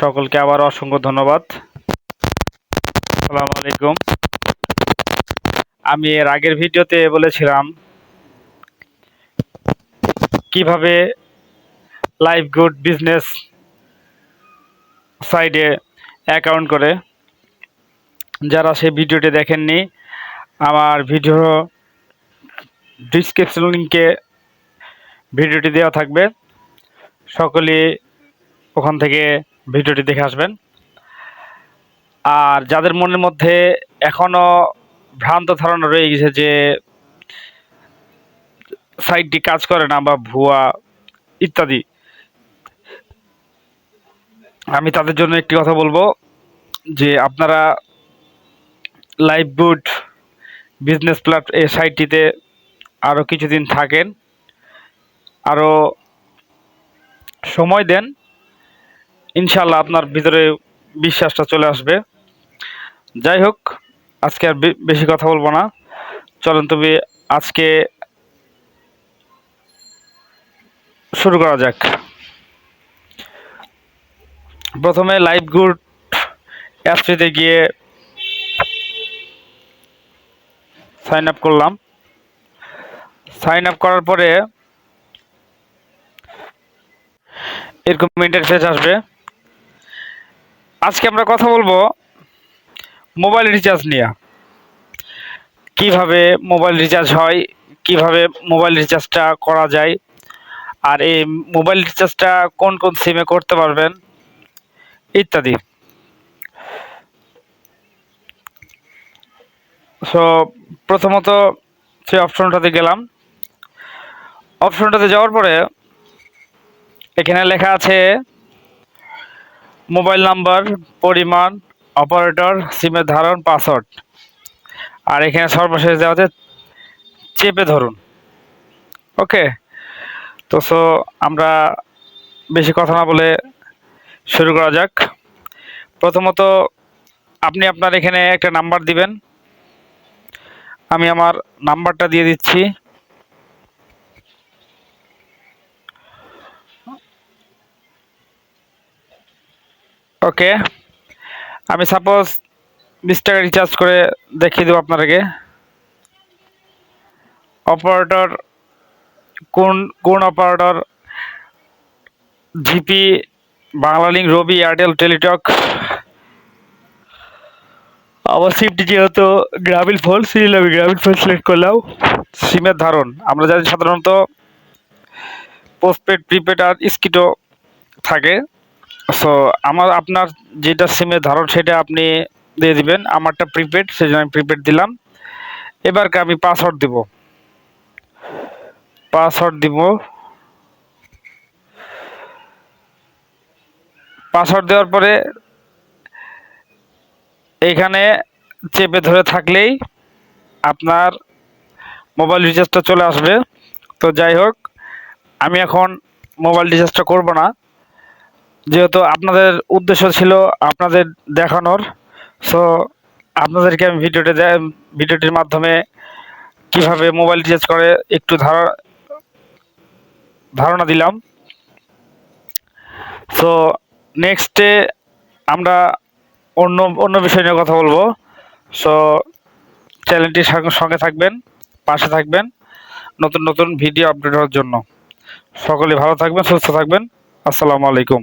সকলকে আবার অসংখ্য ধন্যবাদ। আসসালামু আলাইকুম। আমি এর আগের ভিডিওতে বলেছিলাম কীভাবে লাইভ গুড বিজনেস সাইডে অ্যাকাউন্ট করে। যারা সেই ভিডিওটি দেখেননি, আমার ভিডিও ডিসক্রিপশন লিঙ্কে ভিডিওটি দেওয়া থাকবে। সকলে ওখান থেকে ভিডিওটি দেখে আসবেন। আর যাদের মনের মধ্যে এখনও ভ্রান্ত ধারণা রয়ে গেছে যে সাইটটি কাজ করে না বা ভুয়া ইত্যাদি, আমি তাদের জন্য একটি কথা বলব যে আপনারা লাইভ বুট বিজনেস প্ল্যাট এই সাইটটিতে আরও কিছুদিন থাকেন আরও সময় দেন। ইনশাল্লাহ আপনার ভিতরে বিশ্বাসটা চলে আসবে। যাই হোক, আজকে আর বেশি কথা বলব না। চলেন তবে আজকে শুরু করা যাক। প্রথমে লাইভ গুড অ্যাপসটিতে গিয়ে সাইন আপ করলাম। সাইন আপ করার পরে এরকম ইন্টারফেস আসবে। আজকে আমরা কথা বলব মোবাইল রিচার্জ নিয়ে। কীভাবে মোবাইল রিচার্জ হয়, কীভাবে মোবাইল রিচার্জটা করা যায়, আর এই মোবাইল রিচার্জটা কোন কোন সিমে করতে পারবেন, ইত্যাদি। সো প্রথমত সেই অপশনটাতে গেলাম। অপশনটাতে যাওয়ার পরে এখানে লেখা আছে মোবাইল নাম্বার, পরিমাণ, অপারেটর, সিমের ধারণ, পাসওয়ার্ড। আর এখানে সর্বশেষ দেওয়া আছে, চেপে ধরুন। ওকে? তো সো, আমরা বেশি কথা না বলে শুরু করা যাক। প্রথমত, আপনি আপনার এখানে একটা নাম্বার দিবেন। আমি আমার নাম্বারটা দিয়ে দিচ্ছি। ওকে আমি সাপোজ বিশ টাকা রিচার্জ করে দেখিয়ে দেবো আপনাদেরকে। অপারেটর কোন কোন operator GP Banglalink Robi Airtel Teletalk আমার সিমটি যেহেতু গ্রামীণ ফোন সিরিয়াল আমি গ্রামীণ ফোন সিলেক্ট করলাম। সিমের ধারণ। আমরা জানি সাধারণত পোস্টপেড প্রিপেড আর স্কিটো থাকে। সো আমার, আপনার যেটা সিমের ধারণ, সেটা আপনি দিয়ে দিবেন। আমারটা প্রিপেড সেই জন্য আমি প্রিপেড দিলাম। এবারকে আমি পাসওয়ার্ড দিব। পাসওয়ার্ড দিব। পাসওয়ার্ড দেওয়ার পরে এইখানে চেপে ধরে থাকলেই আপনার মোবাইল রিচার্জটা চলে আসবে। তো যাই হোক, আমি এখন মোবাইল রিচার্জটা করব না। যেহেতু আপনাদের উদ্দেশ্য ছিল আপনাদের দেখানোর সো আপনাদেরকে আমি ভিডিওটি ভিডিওটির মাধ্যমে কীভাবে মোবাইল রিচার্জ করে একটু ধারণা ধারণা দিলাম। সো নেক্সটে আমরা অন্য অন্য বিষয় নিয়ে কথা বলব। সো চ্যানেলটির সঙ্গে থাকবেন, পাশে থাকবেন, নতুন নতুন ভিডিও আপডেট হওয়ার জন্য। সকলে ভালো থাকবেন, সুস্থ থাকবেন। আসসালামু আলাইকুম।